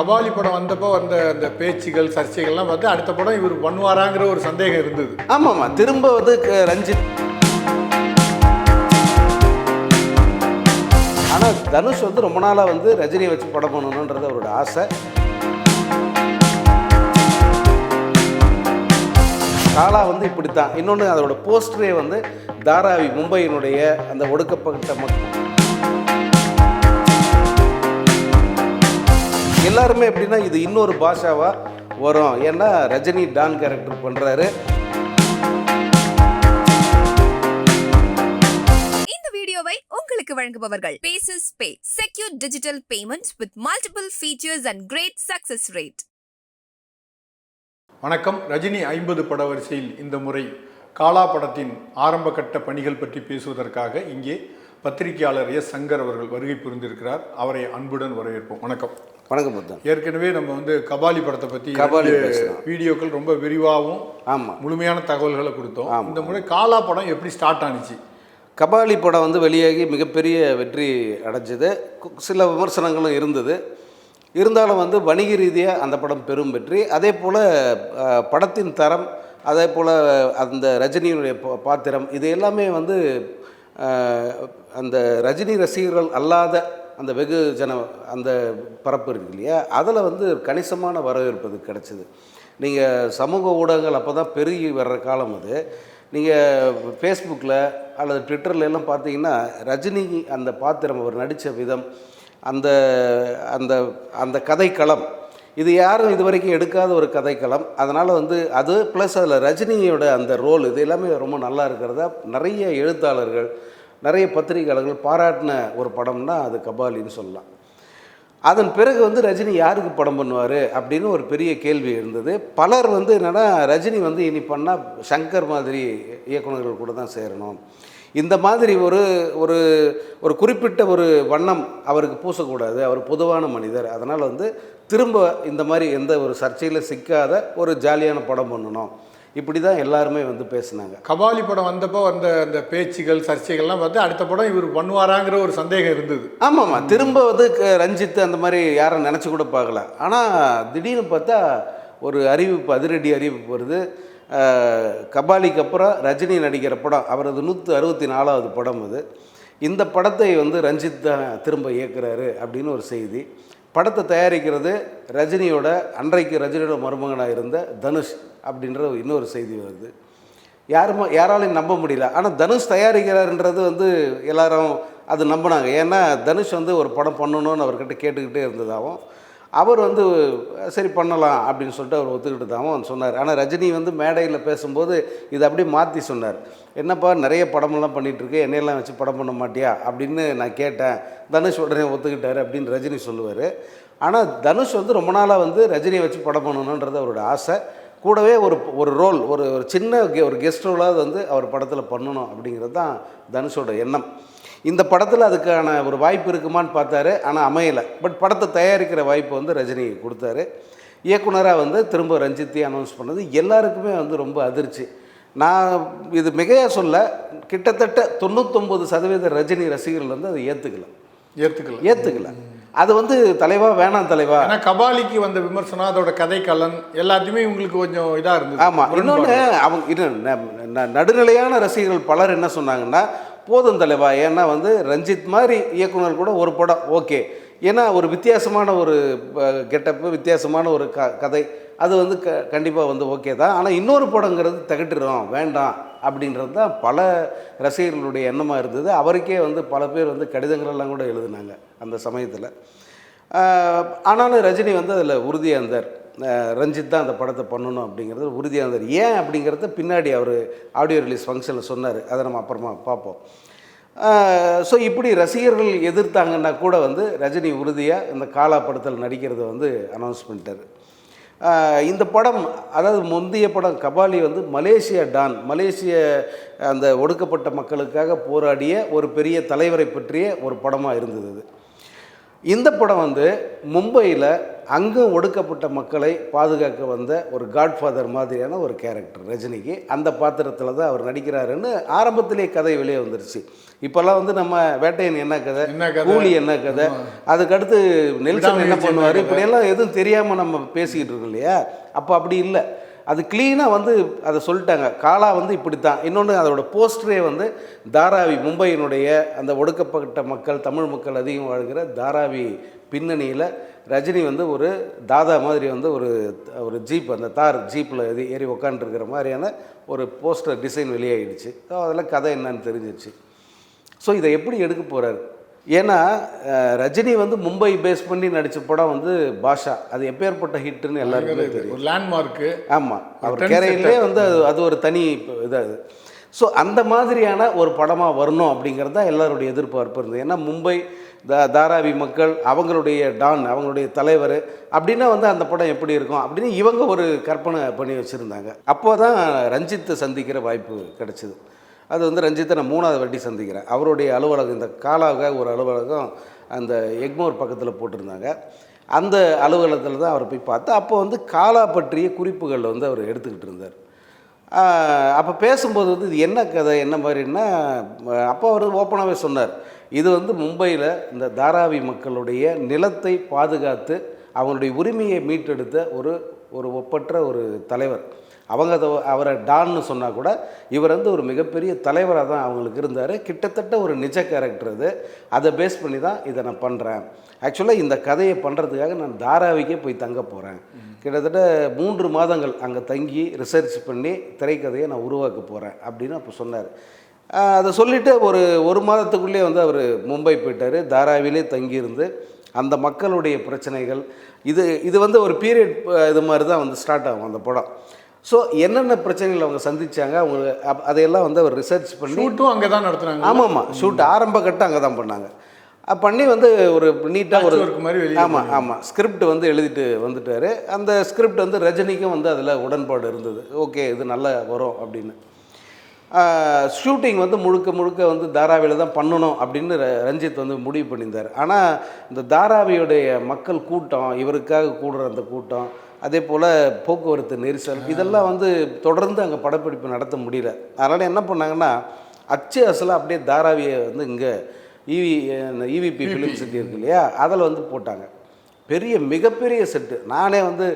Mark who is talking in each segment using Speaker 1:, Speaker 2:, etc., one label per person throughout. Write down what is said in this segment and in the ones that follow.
Speaker 1: கபாலி படம் வந்தப்போ வந்த அந்த பேச்சுகள் சர்ச்சைகள்லாம் வந்து அடுத்த படம் இவர் பண்ணுவாராங்கிற ஒரு சந்தேகம் இருந்தது.
Speaker 2: ஆமாம்மா திரும்ப வந்து க- ரஞ்சித். ஆனால் தனுஷ் வந்து ரொம்ப நாளாக வந்து ரஜினியை வச்சு படம் பண்ணணுன்றது அவரோட ஆசை. காலா வந்து இப்படித்தான். இன்னொன்று அதோட போஸ்டரே வந்து தாராவி மும்பையினுடைய அந்த ஒடுக்கப்பட்ட மக்கள். எல்லாருமே எப்படின்னா இது இன்னொரு பாஷாவா வரும். ஏன்னா ரஜினி டான் கேரக்டர் பண்ணுறாரு
Speaker 3: இந்த வீடியோவை உங்களுக்கு வழங்குபவர்கள். Bases pay secure digital payment with multiple features and great success rate
Speaker 1: வணக்கம். ரஜினி ஐம்பது பட வரிசையில் இந்த முறை காலா படத்தின் ஆரம்ப கட்ட பணிகள் பற்றி பேசுவதற்காக இங்கே பத்திரிகையாளர் எஸ் சங்கர் அவர்கள் வருகை புரிந்திருக்கிறார். அவரை அன்புடன் வரவேற்போம். வணக்கம்.
Speaker 2: வணக்கம் புத்தன்.
Speaker 1: ஏற்கனவே நம்ம வந்து கபாலி படத்தை பற்றி
Speaker 2: கபாலி.
Speaker 1: வீடியோக்கள் ரொம்ப விரிவாகவும்
Speaker 2: ஆமாம்
Speaker 1: முழுமையான தகவல்களை கொடுத்தோம். இந்த முறை காலா படம் எப்படி ஸ்டார்ட் ஆனிச்சு?
Speaker 2: கபாலி படம் வந்து வெளியாகி மிகப்பெரிய வெற்றி அடைஞ்சது. சில விமர்சனங்களும் இருந்தது. இருந்தாலும் வந்து வணிக ரீதியாக அந்த படம் பெரும் வெற்றி. அதே போல் படத்தின் தரம் அதே போல் அந்த ரஜினியினுடைய பா- பாத்திரம் இது எல்லாமே வந்து அந்த ரஜினி ரசிகர்கள் அல்லாத அந்த வெகுஜன அந்த பரப்பு இருக்கு இல்லையா? அதில் வந்து கணிசமான வரவேற்பு அது கிடச்சிது. நீங்கள் சமூக ஊடகங்கள் அப்போ தான் பெருகி வர்ற காலம் அது. நீங்கள் ஃபேஸ்புக்கில் அல்லது ட்விட்டரில் எல்லாம் பார்த்தீங்கன்னா ரஜினி அந்த பாத்திரம் அவர் நடித்த விதம் அந்த அந்த அந்த கதைக்களம். இது யாரும் இது வரைக்கும் எடுக்காத ஒரு கதைக்களம். அதனால் வந்து அது ப்ளஸ் அதில் ரஜினியோட அந்த ரோல் இது எல்லாமே ரொம்ப நல்லா இருக்கிறதா நிறைய எழுத்தாளர்கள் நிறைய பத்திரிகையாளர்கள் பாராட்டின ஒரு படம்னா அது கபாலின்னு சொல்லலாம். அதன் பிறகு வந்து ரஜினி யாருக்கு படம் பண்ணுவார் அப்படின்னு ஒரு பெரிய கேள்வி இருந்தது. பலர் வந்து என்னென்னா ரஜினி வந்து இனி பண்ணால் சங்கர் மாதிரி இயக்குனர்கள் கூட தான் சேரணும். இந்த மாதிரி ஒரு ஒரு ஒரு குறிப்பிட்ட ஒரு வண்ணம் அவருக்கு பூசக்கூடாது. அவர் பொதுவான மனிதர். அதனால் வந்து திரும்ப இந்த மாதிரி எந்த ஒரு சர்ச்சையில் சிக்காத ஒரு ஜாலியான படம் பண்ணணும். இப்படி தான் எல்லாருமே வந்து பேசுனாங்க.
Speaker 1: கபாலி படம் வந்தப்போ வந்த அந்த பேச்சுகள் சர்ச்சைகள்லாம் வந்து அடுத்த படம் இவர் பண்ணுவாராங்கிற ஒரு சந்தேகம் இருந்தது.
Speaker 2: ஆமாம்மா திரும்ப வந்து ரஞ்சித் அந்த மாதிரி யாரும் நினச்சி கூட பார்க்கல. ஆனால் திடீர்னு பார்த்தா ஒரு அறிவிப்பு அதிரடி அறிவிப்பு வருது. கபாலிக்கு அப்புறம் ரஜினி நடிக்கிற படம் அவரது நூற்று அறுபத்தி நாலாவது படம் அது. இந்த படத்தை வந்து ரஞ்சித் தான் திரும்ப இயக்குறாரு அப்படின்னு ஒரு செய்தி. படத்தை தயாரிக்கிறது ரஜினியோட அன்றைக்கு ரஜினியோட மருமகனாக இருந்த தனுஷ் அப்படின்ற இன்னொரு செய்தி வருது. யாரும் யாராலையும் நம்ப முடியல. ஆனால் தனுஷ் தயாரிக்கிறாருன்றது வந்து எல்லாரும் அது நம்பினாங்க. ஏன்னா தனுஷ் வந்து ஒரு படம் பண்ணணும்னு அவர்கிட்ட கேட்டுக்கிட்டே இருந்ததாகவும் அவர் வந்து சரி பண்ணலாம் அப்படின்னு சொல்லிட்டு அவர் ஒத்துக்கிட்டதாகவும் சொன்னார். ஆனால் ரஜினி வந்து மேடையில் பேசும்போது இதை அப்படியே மாற்றி சொன்னார். என்னப்பா நிறைய படமெல்லாம் பண்ணிகிட்ருக்கு என்னையெல்லாம் வச்சு படம் பண்ண மாட்டியா? அப்படின்னு நான் கேட்டேன். தனுஷ் உடனே ஒத்துக்கிட்டார் அப்படின்னு ரஜினி சொல்லுவார். ஆனால் தனுஷ் வந்து ரொம்ப நாளாக வந்து ரஜினியை வச்சு படம் பண்ணணுன்றது அவரோட ஆசை. கூடவே ஒரு ஒரு ரோல் ஒரு ஒரு சின்ன கெ- ஒரு கெஸ்ட் ரோலாவது வந்து அவர் படத்தில் பண்ணணும் அப்படிங்கிறது தான் தனுஷோட எண்ணம். இந்த படத்தில் அதுக்கான ஒரு வாய்ப்பு இருக்குமான்னு பார்த்தாரு ஆனால் அமையலை. பட் படத்தை தயாரிக்கிற வாய்ப்பு வந்து ரஜினி கொடுத்தாரு. இயக்குனராக வந்து திரும்ப ரஞ்சித்தை அனௌன்ஸ் பண்ணது எல்லாருக்குமே வந்து ரொம்ப அதிர்ச்சி. நான் இது மிகையாக சொல்ல கிட்டத்தட்ட தொண்ணூத்தொம்பது சதவீத ரஜினி ரசிகர்கள் வந்து அதை ஏற்றுக்கல
Speaker 1: ஏத்துக்கல.
Speaker 2: ஏற்றுக்கல அது வந்து தலைவா வேணாம் தலைவா.
Speaker 1: ஏன்னா கபாலிக்கு வந்த விமர்சனம் அதோட கதை கலன் எல்லாத்தையுமே உங்களுக்கு கொஞ்சம் இதா இருந்தது.
Speaker 2: ஆமாம் இன்னொன்று அவங்க நடுநிலையான ரசிகர்கள் பலர் என்ன சொன்னாங்கன்னா போதும் தலைவா. ஏன்னா வந்து ரஞ்சித் மாதிரி இயக்குனர் கூட ஒரு படம் ஓகே. ஏன்னா ஒரு வித்தியாசமான ஒரு கெட்டப்பு வித்தியாசமான ஒரு க கதை அது வந்து க கண்டிப்பாக வந்து ஓகே தான். ஆனால் இன்னொரு படங்கிறது தகட்டுறோம் வேண்டாம் அப்படின்றது தான் பல ரசிகர்களுடைய எண்ணமாக இருந்தது. அவருக்கே வந்து பல பேர் வந்து கடிதங்கள் எல்லாம் கூட எழுதினாங்க அந்த சமயத்தில். ஆனாலும் ரஜினி வந்து அதில் உறுதியாக இருந்தார். ரஞ்சித் தான் அந்த படத்தை பண்ணணும் அப்படிங்கிறது உறுதியாக இருந்தார். ஏன் அப்படிங்கிறத பின்னாடி அவர் ஆடியோ ரிலீஸ் ஃபங்க்ஷனில் சொன்னார். அதை நம்ம அப்புறமா பார்ப்போம். ஸோ இப்படி ரசிகர்கள் எதிர்த்தாங்கன்னா கூட வந்து ரஜினி உறுதியாக இந்த காலா படத்தில் நடிக்கிறத வந்து அனௌன்ஸ் பண்ணிட்டார். இந்த படம் அதாவது முந்தைய படம் கபாலி வந்து மலேசியா டான் மலேசிய அந்த ஒடுக்கப்பட்ட மக்களுக்காக போராடிய ஒரு பெரிய தலைவரை பற்றிய ஒரு படமாக இருந்தது இந்த படம் வந்து மும்பையில் அங்கே ஒடுக்கப்பட்ட மக்களை பாதுகாக்க வந்த ஒரு காட்ஃபாதர் மாதிரியான ஒரு கேரக்டர் ரஜினிக்கு. அந்த பாத்திரத்தில் தான் அவர் நடிக்கிறாருன்னு ஆரம்பத்திலே கதை வெளியே வந்துருச்சு. இப்போல்லாம் வந்து நம்ம வேட்டையன் என்ன கதை? கூலி என்ன கதை? அதுக்கடுத்து நெல்சன் என்ன பண்ணுவார்? இப்படியெல்லாம் எதுவும் தெரியாமல் நம்ம பேசிக்கிட்டு இருக்கோம் இல்லையா? அப்போ அப்படி இல்லை. அது க்ளீனாக வந்து அதை சொல்லிட்டாங்க. காலா வந்து இப்படித்தான். இன்னொன்று அதோட போஸ்டரே வந்து தாராவி மும்பையினுடைய அந்த ஒடுக்கப்பட்ட மக்கள் தமிழ் மக்கள் அதிகம் வாழ்கிற தாராவி பின்னணியில் ரஜினி வந்து ஒரு தாதா மாதிரி வந்து ஒரு ஒரு ஜீப் அந்த தார் ஜீப்பில் ஏறி ஏறி உக்காந்துருக்கிற மாதிரியான ஒரு போஸ்டர் டிசைன் வெளியாகிடுச்சு அதெல்லாம் கதை என்னன்னு தெரிஞ்சிருச்சு ஸோ இதை எப்படி எடுக்க போகிறாரு ஏன்னா ரஜினி வந்து மும்பை பேஸ் பண்ணி நடித்த படம் வந்து பாஷா. அது எப்பேற்பட்ட ஹிட்டுன்னு எல்லாருக்குமே தெரியும்.
Speaker 1: ஒரு லேண்ட்மார்க்கு
Speaker 2: ஆமாம் அவர் கேரையிலே வந்து அது அது ஒரு தனி இது அது. ஸோ அந்த மாதிரியான ஒரு படமாக வரணும் அப்படிங்கிறது தான் எல்லாருடைய எதிர்பார்ப்பு இருந்தது. ஏன்னா மும்பை த தாராவி மக்கள் அவங்களுடைய டான் அவங்களுடைய தலைவர் அப்படின்னா வந்து அந்த படம் எப்படி இருக்கும் அப்படின்னு இவங்க ஒரு கற்பனை பண்ணி வச்சுருந்தாங்க. அப்போ தான் ரஞ்சித்தை சந்திக்கிற வாய்ப்பு கிடச்சிது. அது வந்து ரஞ்சித்தை நான் மூணாவது வாட்டி சந்திக்கிறேன். அவருடைய அலுவலகம் இந்த காலாக ஒரு அலுவலகம் அந்த எக்மோர் பக்கத்தில் போட்டிருந்தாங்க. அந்த அலுவலகத்தில் தான் அவரை போய் பார்த்தா அப்போ வந்து காலா பற்றிய குறிப்புகள் வந்து அவர் எடுத்துக்கிட்டு இருந்தார். அப்போ பேசும்போது வந்து இது என்ன கதை என்ன மாதிரின்னா அப்போ அவர் ஓப்பனாகவே சொன்னார். இது வந்து மும்பையில் இந்த தாராவி மக்களுடைய நிலத்தை பாதுகாத்து அவங்களுடைய உரிமையை மீட்டெடுத்த ஒரு ஒரு ஒப்பற்ற ஒரு தலைவர். அவங்க அதை அவரை டான்னு சொன்னால் கூட இவர் வந்து ஒரு மிகப்பெரிய தலைவராக தான் அவங்களுக்கு இருந்தார். கிட்டத்தட்ட ஒரு நிஜ கேரக்டர் அது. அதை பேஸ் பண்ணி தான் இதை நான் பண்ணுறேன் ஆக்சுவலாக இந்த கதையை பண்ணுறதுக்காக நான் தாராவிக்கே போய் தங்க போகிறேன் கிட்டத்தட்ட மூன்று மாதங்கள் அங்கே தங்கி ரிசர்ச் பண்ணி திரைக்கதையை நான் உருவாக்க போகிறேன் அப்படின்னு அப்போ சொன்னார். அதை சொல்லிவிட்டு ஒரு ஒரு மாதத்துக்குள்ளே வந்து அவர் மும்பை போயிட்டார். தாராவிலே தங்கியிருந்து அந்த மக்களுடைய பிரச்சனைகள் இது இது வந்து ஒரு பீரியட் இது மாதிரி தான் வந்து ஸ்டார்ட் ஆகும் அந்த படம். ஸோ என்னென்ன பிரச்சனைகள் அவங்க சந்திச்சாங்க அவங்க அதையெல்லாம் வந்து அவர் ரிசர்ச் பண்ணி
Speaker 1: ஷூட்டும் அங்கே தான் நடத்துனாங்க.
Speaker 2: ஆமாம்மா ஷூட் ஆரம்ப கட்டம் அங்கே தான் பண்ணாங்க பண்ணி வந்து ஒரு நீட்டாக ஒரு
Speaker 1: மாதிரி
Speaker 2: ஆமாம் ஆமாம் ஸ்கிரிப்ட் வந்து எழுதிட்டு வந்துட்டார். அந்த ஸ்கிரிப்ட் வந்து ரஜினிக்கும் வந்து அதில் உடன்பாடு இருந்தது. ஓகே இது நல்லா வரும் அப்படின்னு. ஷூட்டிங் வந்து முழுக்க முழுக்க வந்து தாராவியில் தான் பண்ணணும் அப்படின்னு ரஞ்சித் வந்து முடிவு பண்ணியிருந்தார். ஆனால் இந்த தாராவியுடைய மக்கள் கூட்டம் இவருக்காக கூடுற அந்த கூட்டம் அதே போல் போக்குவரத்து நெரிசல் இதெல்லாம் வந்து தொடர்ந்து அங்கே படப்பிடிப்பு நடத்த முடியல. அதனால் என்ன பண்ணாங்கன்னா அச்சு அசலாக அப்படியே தாராவியை வந்து இங்கே இவி இவிபி ஃபிலிம் சிட்டி இருக்கு இல்லையா? அதில் வந்து போட்டாங்க. பெரிய மிகப்பெரிய செட்டு நானே வந்து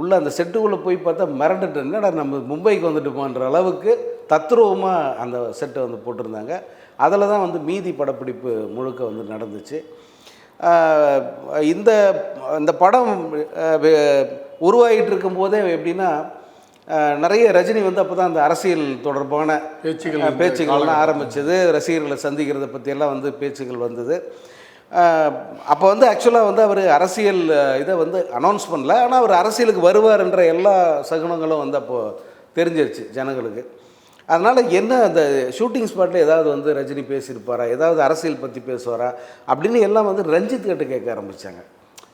Speaker 2: உள்ள அந்த செட்டுக்குள்ளே போய் பார்த்தா மிரண்டுட்டேன். என்னடா நம்ம மும்பைக்கு வந்துட்டுமான்ற அளவுக்கு தத்ரூபமாக அந்த செட்டை வந்து போட்டிருந்தாங்க. அதில் தான் வந்து மீதி படப்பிடிப்பு முழுக்க வந்து நடந்துச்சு. இந்த இந்த படம் உருவாகிட்டு இருக்கும்போதே எப்படின்னா நிறைய ரஜினி வந்து அப்போ தான் அந்த அரசியல் தொடர்பான
Speaker 1: இருந்த
Speaker 2: பேச்சுகள்லாம் ஆரம்பிச்சது. ரசிகர்களை சந்திக்கிறத பற்றியெல்லாம் வந்து பேச்சுகள் வந்தது. அப்போ வந்து ஆக்சுவலாக வந்து அவர் அரசியல் இதை வந்து அனௌன்ஸ் பண்ணல. ஆனால் அவர் அரசியலுக்கு வருவார்ன்ற எல்லா சகுனங்களும் வந்து அப்போது தெரிஞ்சிருச்சு ஜனங்களுக்கு. அதனால் என்ன அந்த ஷூட்டிங் ஸ்பாட்டில் ஏதாவது வந்து ரஜினி பேசியிருப்பாரா? ஏதாவது அரசியல் பற்றி பேசுவாரா? அப்படின்னு எல்லாம் வந்து ரஞ்சித் கிட்ட கேட்க ஆரம்பித்தாங்க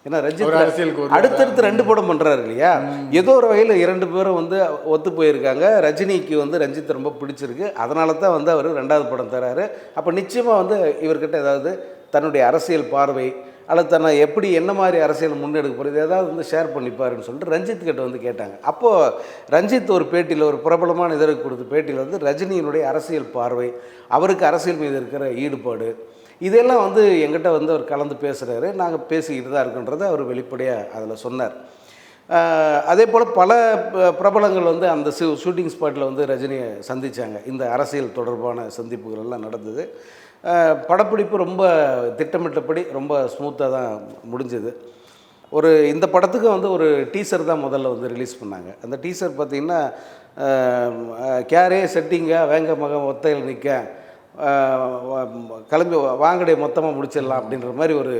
Speaker 2: ஏன்னா ரஞ்சித்
Speaker 1: அரசியலுக்கு?
Speaker 2: அடுத்தடுத்து ரெண்டு படம் பண்ணுறாரு இல்லையா? ஏதோ ஒரு வகையில் இரண்டு பேரும் வந்து ஒத்து போயிருக்காங்க. ரஜினிக்கு வந்து ரஞ்சித் ரொம்ப பிடிச்சிருக்கு. அதனால தான் வந்து அவர் ரெண்டாவது படம் தராரு. அப்போ நிச்சயமாக வந்து இவர்கிட்ட ஏதாவது தன்னுடைய அரசியல் பார்வை அல்லது தன்னை எப்படி என்ன மாதிரி அரசியல் முன்னெடுக்க போகிறது ஏதாவது வந்து ஷேர் பண்ணிப்பாருன்னு சொல்லிட்டு ரஞ்சித் கிட்ட வந்து கேட்டாங்க. அப்போது ரஞ்சித் ஒரு பேட்டியில் ஒரு பிரபலமான இதற்கு கொடுத்த பேட்டியில் வந்து ரஜினியினுடைய அரசியல் பார்வை அவருக்கு அரசியல் மீது இருக்கிற ஈடுபாடு இதெல்லாம் வந்து எங்கிட்ட வந்து அவர் கலந்து பேசுகிறாரு நாங்கள் பேசிக்கிட்டு தான் இருக்கின்றதை அவர் வெளிப்படையாக அதில் சொன்னார். அதே போல் பல ப- பிரபலங்கள் வந்து அந்த ஷூட்டிங் ஸ்பாட்டில் வந்து ரஜினியை சந்தித்தாங்க இந்த அரசியல் தொடர்பான சந்திப்புகள் எல்லாம் நடந்தது. படப்பிடிப்பு ரொம்ப திட்டமிட்டபடி ரொம்ப ஸ்மூத்தாக தான் முடிஞ்சது. ஒரு இந்த படத்துக்கு வந்து ஒரு டீசர் தான் முதல்ல வந்து ரிலீஸ் பண்ணாங்க. அந்த டீசர் பார்த்திங்கன்னா கேரே செட்டிங்க வேங்க மகன் ஒத்தையில் நிற்க கிளம்பி வாங்கடை மொத்தமாக முடிச்சிடலாம் அப்படின்ற மாதிரி ஒரு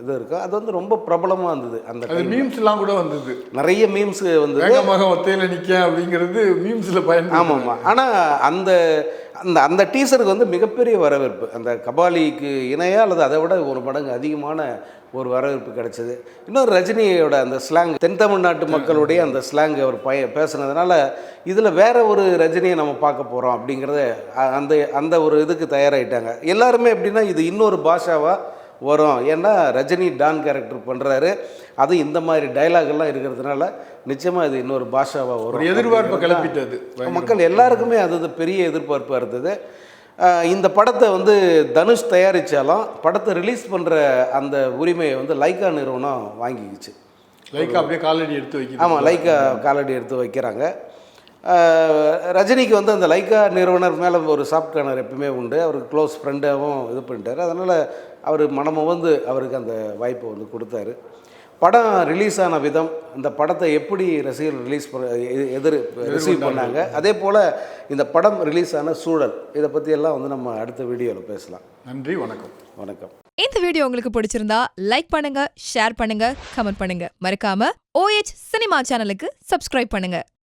Speaker 2: இது இருக்கும். அது வந்து ரொம்ப பிரபலமாக இருந்தது அந்த
Speaker 1: அது
Speaker 2: time.
Speaker 1: மீம்ஸ் எல்லாம் கூட வந்தது.
Speaker 2: நிறைய மீம்ஸ் வந்தது.
Speaker 1: வேகமாக ஒத்தையில நிக்க அப்படிங்கிறது மீம்ஸ்ல பயன்
Speaker 2: ஆமாம். ஆமாம் ஆனால் அந்த அந்த அந்த டீசருக்கு வந்து மிகப்பெரிய வரவேற்பு. அந்த கபாலிக்கு இணையா அல்லது அதை விட ஒரு மடங்கு அதிகமான ஒரு வரவேற்பு கிடைச்சது. இன்னொரு ரஜினியோட அந்த ஸ்லாங் தென் தமிழ்நாட்டு மக்களுடைய அந்த ஸ்லாங் அவர் பய பேசுனதுனால இதில் வேற ஒரு ரஜினியை நம்ம பார்க்க போகிறோம் அப்படிங்கிறத அந்த அந்த ஒரு இதுக்கு தயாராகிட்டாங்க எல்லாருமே எப்படின்னா இது இன்னொரு பாஷாவா வரும். ஏன்னா ரஜினி டான் கேரக்டர் பண்ணுறாரு அது இந்த மாதிரி எல்லாம் இருக்கிறதுனால நிச்சயமாக இது இன்னொரு பாஷாவாக வரும்.
Speaker 1: எதிர்பார்ப்பை கிளப்பிட்டது.
Speaker 2: மக்கள் எல்லாருக்குமே அது பெரிய எதிர்பார்ப்பாக இருந்தது. இந்த படத்தை வந்து தனுஷ் தயாரித்தாலும் படத்தை ரிலீஸ் பண்ணுற அந்த உரிமையை வந்து லைக்கா நிறுவனம் வாங்கிக்கிச்சு.
Speaker 1: லைக் அப்படியே காலடி எடுத்து வைக்குது.
Speaker 2: ஆமாம் லைக்கா காலடி எடுத்து வைக்கிறாங்க. ரஜினிக்கு வந்து அந்த லைக்கா நிறுவனர் மேலே ஒரு சாஃப்ட் கார்னர் எப்பவுமே உண்டு. அவருக்கு க்ளோஸ் ஃப்ரெண்டாகவும் இது பண்ணிட்டாரு. அதனால் அவர் மனமும் வந்து அவருக்கு அந்த வாய்ப்பை வந்து கொடுத்தாரு. படம் ரிலீஸ் ஆன விதம் இந்த படத்தை எப்படி ரசிகர்கள் ரிலீஸ் பண்ண எ- எதிர் ரிசீவ் பண்ணாங்க. அதே போல் இந்த படம் ரிலீஸ் ஆன சூழல் இதை பற்றியெல்லாம் வந்து நம்ம அடுத்த வீடியோவில் பேசலாம்.
Speaker 1: நன்றி வணக்கம்.
Speaker 2: வணக்கம்.
Speaker 3: இந்த வீடியோ உங்களுக்கு பிடிச்சிருந்தா லைக் பண்ணுங்க ஷேர் பண்ணுங்க கமெண்ட் பண்ணுங்க. மறக்காம ஓஎச் சினிமா சேனலுக்கு சப்ஸ்கிரைப் பண்ணுங்க.